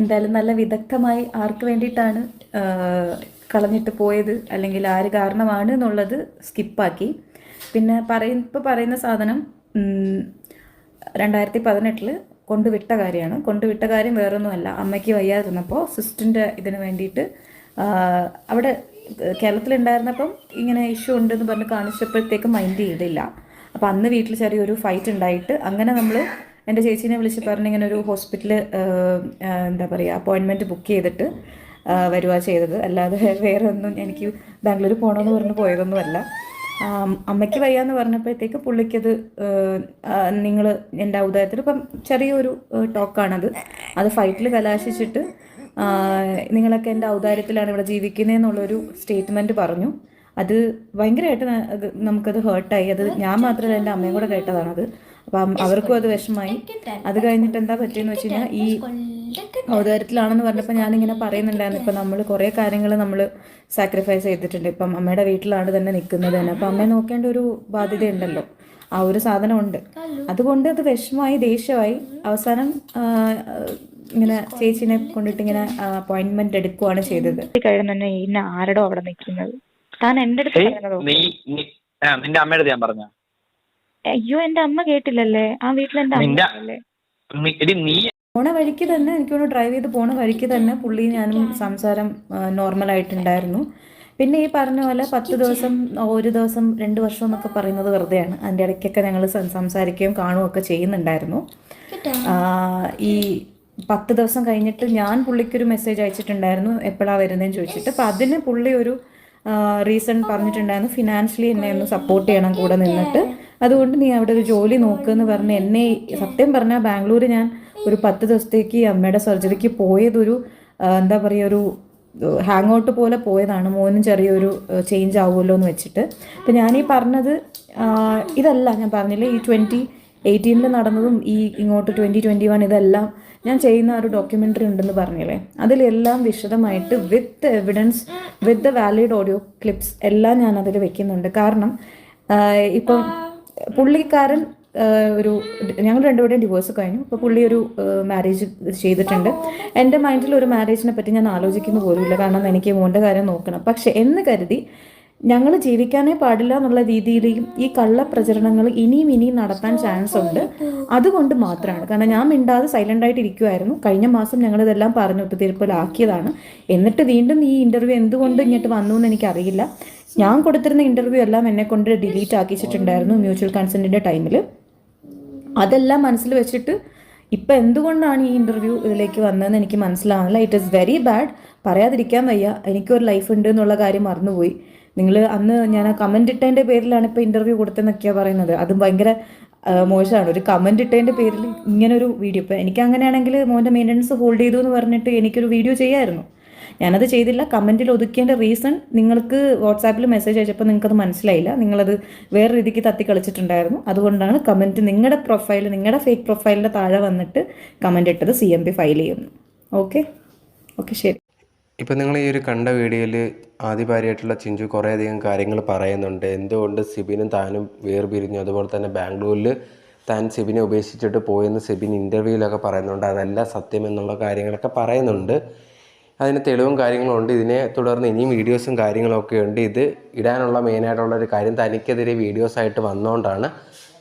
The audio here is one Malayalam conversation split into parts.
എന്തായാലും നല്ല വിദഗ്ധമായി ആർക്ക് വേണ്ടിയിട്ടാണ് കളഞ്ഞിട്ട് പോയത് അല്ലെങ്കിൽ ആര് കാരണമാണ് എന്നുള്ളത് സ്കിപ്പാക്കി. പിന്നെ പറയ ഇപ്പോൾ പറയുന്ന സാധനം രണ്ടായിരത്തി പതിനെട്ടിൽ കൊണ്ടുവിട്ട കാര്യമാണ്. കൊണ്ടുവിട്ട കാര്യം വേറൊന്നുമല്ല. അമ്മയ്ക്ക് വയ്യാതിരുന്നപ്പോൾ സിസ്റ്റിന്റെ ഇതിന് വേണ്ടിയിട്ട് അവിടെ കേരളത്തിലുണ്ടായിരുന്നപ്പം ഇങ്ങനെ ഇഷ്യൂ ഉണ്ടെന്ന് പറഞ്ഞ് കാണിച്ചപ്പോഴത്തേക്ക് മൈൻഡ് ചെയ്തില്ല. അപ്പോൾ അന്ന് വീട്ടിൽ ചെറിയൊരു ഫൈറ്റ് ഉണ്ടായിട്ട് അങ്ങനെ നമ്മൾ എന്റെ ചേച്ചീനെ വിളിച്ച് പറഞ്ഞ് ഇങ്ങനെ ഒരു ഹോസ്പിറ്റൽ എന്താ പറയുക അപ്പോയിൻമെന്റ് ബുക്ക് ചെയ്തിട്ട് വരിക ചെയ്തത്. അല്ലാതെ വേറെ ഒന്നും എനിക്ക് ബാംഗ്ലൂർ പോകണമെന്ന് പറഞ്ഞ് പോയതൊന്നുമല്ല. അമ്മയ്ക്ക് വയ്യാന്ന് പറഞ്ഞപ്പോഴത്തേക്ക് പുള്ളിക്കത് നിങ്ങൾ എന്റെ ഔദായത്തിൽ ഇപ്പം ചെറിയൊരു ടോക്കാണത്. അത് ഫൈറ്റിൽ കലാശിച്ചിട്ട് നിങ്ങളൊക്കെ എന്റെ ഔദാര്യത്തിലാണ് ഇവിടെ ജീവിക്കുന്നതെന്നുള്ളൊരു സ്റ്റേറ്റ്മെന്റ് പറഞ്ഞു. അത് ഭയങ്കരമായിട്ട് നമുക്കത് ഹേർട്ടായി. അത് ഞാൻ മാത്രമല്ല എന്റെ അമ്മയും കൂടെ കേട്ടതാണത്. അപ്പം അവർക്കും അത് വിഷമായി. അത് കഴിഞ്ഞിട്ട് എന്താ പറ്റിയെന്ന് വെച്ച് കഴിഞ്ഞാൽ ഈ ഔദാരത്തിലാണെന്ന് പറഞ്ഞപ്പോൾ ഞാനിങ്ങനെ പറയുന്നുണ്ടായിരുന്നു. ഇപ്പം നമ്മൾ കുറേ കാര്യങ്ങൾ നമ്മൾ സാക്രിഫൈസ് ചെയ്തിട്ടുണ്ട്. ഇപ്പം അമ്മയുടെ വീട്ടിലാണ് തന്നെ നിൽക്കുന്നത് തന്നെ. അപ്പം അമ്മയെ നോക്കേണ്ട ഒരു ബാധ്യതയുണ്ടല്ലോ. ആ ഒരു സാധനമുണ്ട്. അതുകൊണ്ട് അത് വിഷമമായി ദേഷ്യമായി അവസാനം ഇങ്ങനെ ചേച്ചിനെ കൊണ്ടിട്ട് ഇങ്ങനെ അപ്പോയിന്റ്മെന്റ് എടുക്കുവാണ് ചെയ്തത്. ഇന്ന ആരടോ അവിടെ നിൽക്കുന്നത്? താൻ എന്റെ അടുത്ത് നിന്റെ അമ്മയുടെ ഞാൻ പറഞ്ഞ അയ്യോ എന്റെ അമ്മ കേട്ടില്ലല്ലേ? ആ വീട്ടിൽ എന്റെ അമ്മ എടി നീ പോണ വഴിക്ക് തന്നെ എനിക്കൊന്ന് ഡ്രൈവ് ചെയ്ത് പോണ വഴിക്ക് തന്നെ പുള്ളി ഞാനും സംസാരം നോർമൽ ആയിട്ടുണ്ടായിരുന്നു. പിന്നെ ഈ പറഞ്ഞ പോലെ പത്ത് ദിവസം ഒരു ദിവസം രണ്ട് വർഷം എന്നൊക്കെ പറയുന്നത് വെറുതെയാണ്. അതിന്റെ ഇടയ്ക്കൊക്കെ ഞങ്ങൾ സംസാരിക്കുകയും കാണുകയൊക്കെ ചെയ്യുന്നുണ്ടായിരുന്നു. ഈ പത്ത് ദിവസം കഴിഞ്ഞിട്ട് ഞാൻ പുള്ളിക്കൊരു മെസ്സേജ് അയച്ചിട്ടുണ്ടായിരുന്നു എപ്പോഴാണ് വരുന്നതെന്ന് ചോദിച്ചിട്ട്. അപ്പം അതിന് പുള്ളി ഒരു റീസൺ പറഞ്ഞിട്ടുണ്ടായിരുന്നു. ഫിനാൻഷ്യലി എന്നെ ഒന്ന് സപ്പോർട്ട് ചെയ്യണം കൂടെ നിന്നിട്ട്. അതുകൊണ്ട് നീ അവിടെ ഒരു ജോലി നോക്കുമെന്ന് പറഞ്ഞ് എന്നെ സത്യം പറഞ്ഞാൽ ബാംഗ്ലൂർ ഞാൻ ഒരു പത്ത് ദിവസത്തേക്ക് അമ്മയുടെ സർജറിക്ക് പോയതൊരു എന്താ പറയുക ഒരു ഹാങ് ഔട്ട് പോലെ പോയതാണ്. മോനും ചെറിയൊരു ചേഞ്ച് ആവുമല്ലോ എന്ന് വെച്ചിട്ട്. അപ്പം ഞാനീ പറഞ്ഞത് ആ, ഇതല്ല ഞാൻ പറഞ്ഞില്ലേ ഈ ട്വന്റി എയ്റ്റീനിൽ നടന്നതും ഈ ഇങ്ങോട്ട് ട്വന്റി ട്വന്റി വൺ ഇതെല്ലാം ഞാൻ ചെയ്യുന്ന ഒരു ഡോക്യുമെന്ററി ഉണ്ടെന്ന് പറഞ്ഞില്ലേ? അതിലെല്ലാം വിശദമായിട്ട് with evidence with the valid audio clips എല്ലാം ഞാൻ അതിൽ വെക്കുന്നുണ്ട്. കാരണം ഇപ്പം പുള്ളിക്കാരൻ ഒരു ഞങ്ങൾ രണ്ടുപേരുടെയും ഡിവോഴ്സ് കഴിഞ്ഞു. അപ്പോൾ പുള്ളി ഒരു മാരേജ് ചെയ്തിട്ടുണ്ട്. എന്റെ മൈൻഡിൽ ഒരു മാരേജിനെ പറ്റി ഞാൻ ആലോചിക്കുന്ന പോലുമില്ല. കാരണം എനിക്ക് മോന്റെ കാര്യം നോക്കണം. പക്ഷെ എന്ന് കരുതി ഞങ്ങൾ ജീവിക്കാനേ പാടില്ല എന്നുള്ള രീതിയിലേക്കും ഈ കള്ള പ്രചരണങ്ങൾ ഇനിയും ഇനിയും നടത്താൻ ചാൻസ് ഉണ്ട്. അതുകൊണ്ട് മാത്രമാണ്. കാരണം ഞാൻ മിണ്ടാതെ സൈലന്റ് ആയിട്ട് ഇരിക്കുമായിരുന്നു കഴിഞ്ഞ മാസം ഞങ്ങൾ ഇതെല്ലാം പറഞ്ഞ് ഒത്തുതീർപ്പിലാക്കിയതാണ്. എന്നിട്ട് വീണ്ടും ഈ ഇന്റർവ്യൂ എന്തുകൊണ്ട് ഇങ്ങോട്ട് വന്നു എന്ന് എനിക്കറിയില്ല. ഞാൻ കൊടുത്തിരുന്ന ഇന്റർവ്യൂ എല്ലാം എന്നെ കൊണ്ട് ഡിലീറ്റ് ആക്കിച്ചിട്ടുണ്ടായിരുന്നു മ്യൂച്വൽ കൺസെന്റിന്റെ ടൈമിൽ അതെല്ലാം മനസ്സിൽ വെച്ചിട്ട് ഇപ്പം എന്തുകൊണ്ടാണ് ഈ ഇന്റർവ്യൂ ഇതിലേക്ക് വന്നതെന്ന് എനിക്ക് മനസ്സിലാവുന്നില്ല. ഇറ്റ് ഈസ് വെരി ബാഡ് പറയാതിരിക്കാൻ വയ്യ. എനിക്കൊരു ലൈഫ് ഉണ്ട് എന്നുള്ള കാര്യം മറന്നുപോയി. നിങ്ങൾ അന്ന് ഞാൻ ആ കമന്റ് ഇട്ടതിന്റെ പേരിലാണ് ഇപ്പോൾ ഇന്റർവ്യൂ കൊടുത്തതെന്നൊക്കെയാണ് പറയുന്നത്. അതും ഭയങ്കര മോശമാണ്. ഒരു കമന്റ് ഇട്ടതിന്റെ പേരിൽ ഇങ്ങനൊരു വീഡിയോ ഇപ്പോൾ എനിക്ക് അങ്ങനെയാണെങ്കിൽ മോന്റെ മെയിന്റനൻസ് ഹോൾഡ് ചെയ്തു എന്ന് പറഞ്ഞിട്ട് എനിക്കൊരു വീഡിയോ ചെയ്യാമായിരുന്നു ഞാനത് ചെയ്തില്ല. കമന്റിൽ ഒതുക്കേണ്ട റീസൺ നിങ്ങൾക്ക് വാട്സാപ്പിൽ മെസ്സേജ് അയച്ചപ്പോൾ നിങ്ങൾക്കത് മനസ്സിലായില്ല. നിങ്ങളത് വേറെ രീതിക്ക് തത്തി കളിച്ചിട്ടുണ്ടായിരുന്നു അതുകൊണ്ടാണ് കമന്റ് നിങ്ങളുടെ പ്രൊഫൈൽ നിങ്ങളുടെ ഫേക്ക് പ്രൊഫൈലിന്റെ താഴെ വന്നിട്ട് കമന്റ് ഇട്ടത് സി എം പി ഫയൽ ചെയ്യുന്നു. ഓക്കെ ഓക്കെ ശരി. ഇപ്പം നിങ്ങൾ ഈ ഒരു കണ്ട വീഡിയോയിൽ ആദ്യഭാര്യയായിട്ടുള്ള ചിഞ്ചു കുറേയധികം കാര്യങ്ങൾ പറയുന്നുണ്ട്. എന്തുകൊണ്ട് സിബിനും താനും വേർപിരിഞ്ഞു? അതുപോലെ തന്നെ ബാംഗ്ലൂരിൽ താൻ സിബിനെ ഉപേക്ഷിച്ചിട്ട് പോയെന്ന് സിബിൻ ഇന്റർവ്യൂവിലൊക്കെ പറയുന്നുണ്ട്. അതല്ല സത്യമെന്നുള്ള കാര്യങ്ങളൊക്കെ പറയുന്നുണ്ട്. അതിന് തെളിവും കാര്യങ്ങളും ഉണ്ട്. ഇതിനെ തുടർന്ന് ഇനിയും വീഡിയോസും കാര്യങ്ങളൊക്കെ ഉണ്ട്. ഇത് ഇടാനുള്ള മെയിനായിട്ടുള്ള ഒരു കാര്യം തനിക്കെതിരെ വീഡിയോസായിട്ട് വന്നുകൊണ്ടാണ്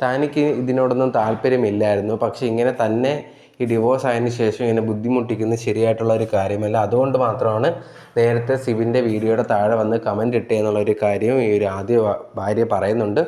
തനിക്ക് ഇതിനോടൊന്നും താല്പര്യമില്ലായിരുന്നു. പക്ഷേ ഇങ്ങനെ തന്നെ ഈ ഡിവോഴ്സ് ആയതിനു ശേഷം ഇങ്ങനെ ബുദ്ധിമുട്ടിക്കുന്ന ശരിയായിട്ടുള്ള ഒരു കാര്യമല്ല. അതുകൊണ്ട് മാത്രമാണ് നേരത്തെ സിബിന്റെ വീഡിയോയുടെ താഴെ വന്ന് കമന്റ് ഇട്ടേ എന്നുള്ളൊരു കാര്യവും ഈ ഒരു ആദ്യ ഭാര്യ പറയുന്നുണ്ട്.